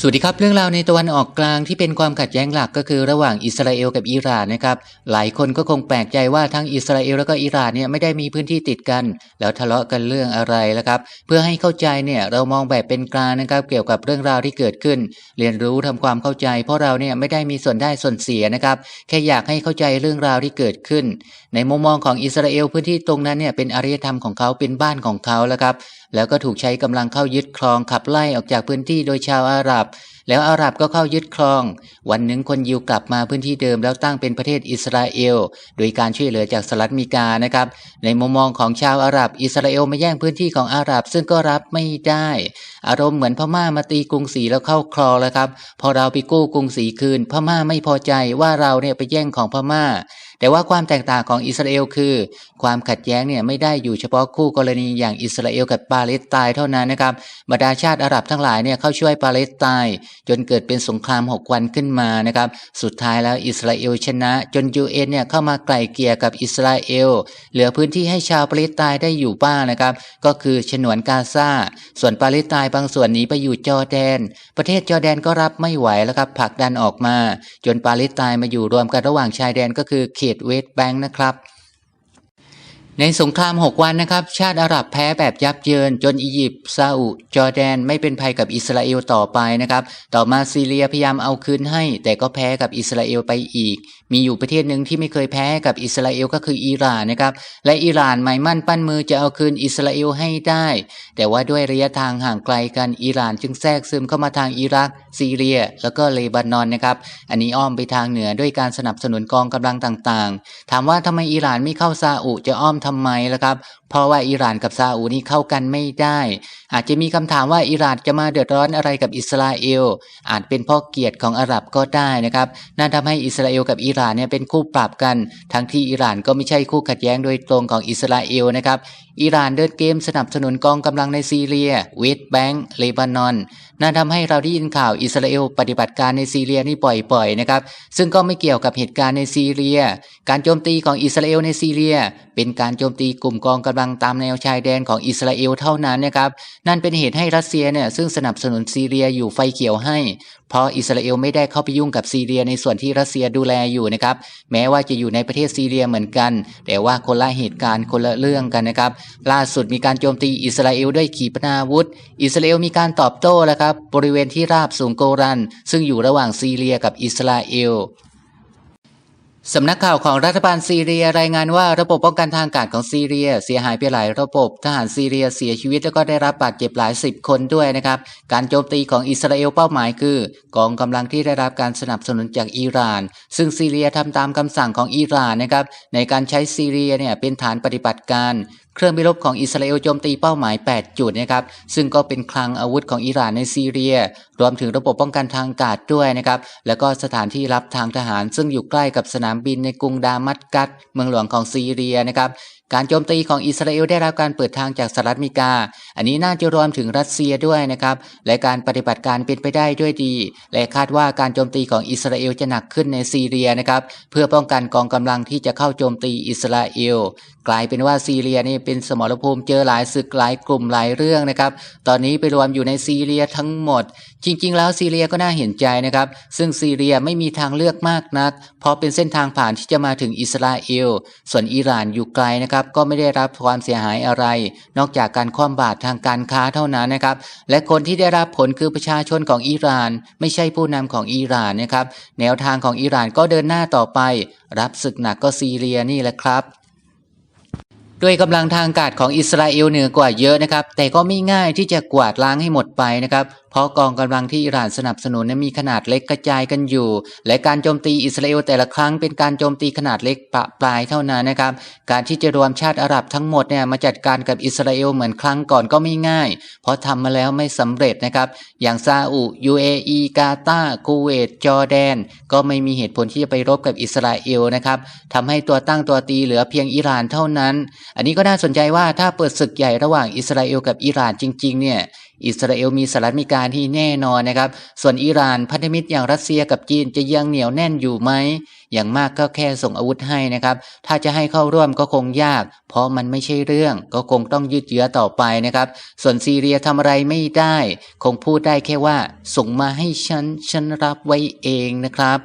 สวัสดีครับเรื่องราวในตะวันออกกลางที่เป็นความขัดแย้งหลักก็คือระหว่างอิสราเอลกับอิหร่านนะครับหลายคนก็คงแปลกใจว่าทั้งอิสราเอลแล้วก็อิหร่านเนี่ยไม่ได้มีพื้นที่ติดกัน แล้วทะเลาะกันเรื่องอะไรแล้วครับเพื่อให้เข้าใจเนี่ยเรามองแบบเป็นกลางนะครับเกี่ยวกับเรื่องราวที่เกิดขึ้น เรียนรู้ทำความเข้าใจ เพราะเราเนี่ยไม่ได้มีส่วนได้ส่วนเสียนะครับแค่อยากให้เข้าใจเรื่องราวที่เกิดขึ้น ในมุมมองของอิสราเอลพื้นที่ตรงนั้นเนี่ยเป็นอารยธรรมของเขาเป็นบ้านของเขาแล้วครับ แล้วก็ถูกใช้กำลังเข้ายึดครองขับไล่ออกจากพื้นที่โดยชาวอาหรับ แล้วอาหรับก็เข้ายึดครอง วันหนึ่งคนยิวกลับมาพื้นที่เดิมแล้วตั้งเป็นประเทศอิสราเอล โดยการช่วยเหลือจากสหรัฐอเมริกานะครับ ในมุมมองของชาวอาหรับ อิสราเอลมาแย่งพื้นที่ของอาหรับ ซึ่งก็รับไม่ได้ อารมณ์เหมือนพม่ามาตีกรุงศรีแล้วเข้าครองแล้วครับ พอเราไปกู้กรุงศรีคืน พม่าไม่พอใจว่าเราเนี่ยไปแย่งของพม่า แต่ว่าความแตกต่างของอิสราเอลคือ ความขัดแย้งเนี่ยไม่ได้อยู่เฉพาะคู่กรณีอย่างอิสราเอลกับปาเลสไตน์เท่านั้นนะครับบรรดาชาติอาหรับทั้งหลายเนี่ยเข้าช่วยปาเลสไตน์จนเกิดเป็นสงคราม6วันขึ้นมานะครับสุดท้ายแล้วอิสราเอลชนะ จนยูเอ็นเนี่ยเข้ามาไกล่เกลี่ยกับอิสราเอลเหลือพื้นที่ให้ชาวปาเลสไตน์ได้อยู่บ้างนะครับก็คือฉนวนกาซาส่วนปาเลสไตน์บางส่วนหนีไปอยู่จอแดน ประเทศจอแดนก็รับไม่ไหวแล้วครับผลักดันออกมา จนปาเลสไตน์มาอยู่รวมกันระหว่างชายแดนก็คือเขตเวสแบงค์นะครับ ในสงคราม 6 วันนะครับ ชาติอาหรับแพ้แบบยับเยิน จนอียิปต์ซาอุจอร์แดน ไม่เป็นภัยกับอิสราเอลต่อไปนะครับ ต่อมาซีเรียพยายามเอาคืนให้ แต่ก็แพ้กับอิสราเอลไปอีก มีอยู่ประเทศหนึ่งที่ไม่เคยแพ้กับอิสราเอลก็คืออิหร่านนะครับ และอิหร่านหมายมั่นปั้นมือจะเอาคืนอิสราเอลให้ได้ แต่ว่าด้วยระยะทางห่างไกลกันอิหร่านจึงแทรกซึมเข้ามาทางอิรัก ซีเรีย แล้วก็เลบานอนนะครับ อันนี้อ้อมไปทางเหนือด้วยการสนับสนุนกองกำลังต่างๆ ถามว่าทำไมอิหร่านไม่เข้าซาอุจะอ้อมทำไมล่ะครับเพราะว่าอิหร่านกับซาอุนี่เข้ากันไม่ได้ อาจจะมีคำถามว่าอิหร่านจะมาเดือดร้อนอะไรกับอิสราเอล อาจเป็นเพราะเกียรติของอาหรับก็ได้นะครับนั่นทำให้อิสราเอลกับอิหร่านเนี่ยเป็นคู่ปรับกัน ทั้งที่อิหร่านก็ไม่ใช่คู่ขัดแย้งโดยตรงของอิสราเอลนะครับอิหร่านเดินเกมสนับสนุนกองกำลังในซีเรียเวสต์แบงก์เลบานอนนั่นทำให้เราได้ยินข่าวอิสราเอลปฏิบัติการในซีเรียนี่บ่อยๆนะครับซึ่งก็ไม่เกี่ยวกับเหตุการณ์ในซีเรีย การโจมตีของอิสราเอลในซีเรีย เป็นการโจมตีกลุ่มกองกำลังตามแนวชายแดนของอิสราเอลเท่านั้นนะครับนั่นเป็นเหตุให้รัสเซียเนี่ยซึ่งสนับสนุนซีเรียอยู่ไฟเขียวให้ เพราะอิสราเอลไม่ได้เข้าไปยุ่งกับซีเรียในส่วนที่รัสเซียดูแลอยู่นะครับแม้ว่าจะอยู่ในประเทศซีเรียเหมือนกัน แต่ว่าคนละเหตุการณ์คนละเรื่องกันนะครับล่าสุดมีการโจมตีอิสราเอลด้วยขีปนาวุธ อิสราเอลมีการตอบโต้แล้วครับบริเวณที่ราบสูงโกรัน ซึ่งอยู่ระหว่างซีเรียกับอิสราเอล สำนักข่าวของรัฐบาลซีเรียรายงานว่าระบบป้องกันทางการของซีเรีย เสียหายไปหลายระบบทหารซีเรียเสียชีวิตแล้วก็ได้รับบาดเจ็บหลายสิบคนด้วยนะครับ การโจมตีของอิสราเอลเป้าหมายคือ กองกำลังที่ได้รับการสนับสนุนจากอิหร่าน ซึ่งซีเรียทำตามคำสั่งของอิหร่านนะครับในการใช้ซีเรียเนี่ยเป็นฐานปฏิบัติการ เครื่องบินรบของอิสราเอลโจมตีเป้าหมาย 8 จุดนะครับ ซึ่งก็เป็นคลังอาวุธของอิหร่านในซีเรีย รวมถึงระบบป้องกันทางอากาศด้วยนะครับ แล้วก็สถานที่รับทางทหาร ซึ่งอยู่ใกล้กับสนามบินในกรุงดามัสกัสเมืองหลวงของซีเรียนะครับการโจมตีของอิสราเอลได้รับการเปิดทางจากสหรัฐอเมริกา อันนี้น่าจะรวมถึงรัสเซียด้วยนะครับ และการปฏิบัติการเป็นไปได้ด้วยดี และคาดว่าการโจมตีของอิสราเอลจะหนักขึ้นในซีเรียนะครับ เพื่อป้องกันกองกำลังที่จะเข้าโจมตีอิสราเอล กลายเป็นว่าซีเรียนี่เป็นสมรภูมิเจอหลายศึกหลายกลุ่มหลายเรื่องนะครับ ตอนนี้ไปรวมอยู่ในซีเรียทั้งหมด จริง ๆ แล้วซีเรียก็น่าเห็นใจนะครับ ซึ่งซีเรียไม่มีทางเลือกมากนัก เพราะเป็นเส้นทางผ่านที่จะมาถึงอิสราเอล ส่วนอิหร่านอยู่ไกลนะครับ ก็ไม่ได้รับความเสียหายอะไร นอกจากการคว่ำบาตรทางการค้าเท่านั้นนะครับ และคนที่ได้รับผลคือประชาชนของอิหร่าน ไม่ใช่ผู้นำของอิหร่านนะครับ แนวทางของอิหร่านก็เดินหน้าต่อไป รับศึกหนักก็ซีเรียนี่แหละครับ ด้วยกำลังทางอากาศของอิสราเอลเหนือกว่าเยอะนะครับ แต่ก็ไม่ง่ายที่จะกวาดล้างให้หมดไปนะครับ เพราะกองกำลังที่อิหร่านสนับสนุนนั้นมีขนาดเล็กกระจายกันอยู่ และการโจมตีอิสราเอลแต่ละครั้งเป็นการโจมตีขนาดเล็กปะปลายเท่านั้นนะครับ การที่จะรวมชาติอาหรับทั้งหมดเนี่ยมาจัดการกับอิสราเอลเหมือนครั้งก่อนก็ไม่ง่าย เพราะทำมาแล้วไม่สำเร็จนะครับ อย่างซาอุ UAE กาตาร์คูเวตจอร์แดน ก็ไม่มีเหตุผลที่จะไปรบกับอิสราเอลนะครับทำให้ตัวตั้งตัวตีเหลือเพียงอิหร่านเท่านั้นอันนี้ก็น่าสนใจว่าถ้าเปิดศึกใหญ่ระหว่างอิสราเอลกับอิหร่านจริงๆเนี่ยอิสราเอลมีสหรัฐอเมริกาที่แน่นอนนะครับ ส่วนอิหร่านพันธมิตรอย่างรัสเซียกับจีนจะยังเหนียวแน่นอยู่ไหม อย่างมากก็แค่ส่งอาวุธให้นะครับ ถ้าจะให้เข้าร่วมก็คงยาก เพราะมันไม่ใช่เรื่อง ก็คงต้องยืดเยื้อต่อไปนะครับ ส่วนซีเรียทำอะไรไม่ได้ คงพูดได้แค่ว่า ส่งมาให้ฉัน ฉันรับไว้เองนะครับ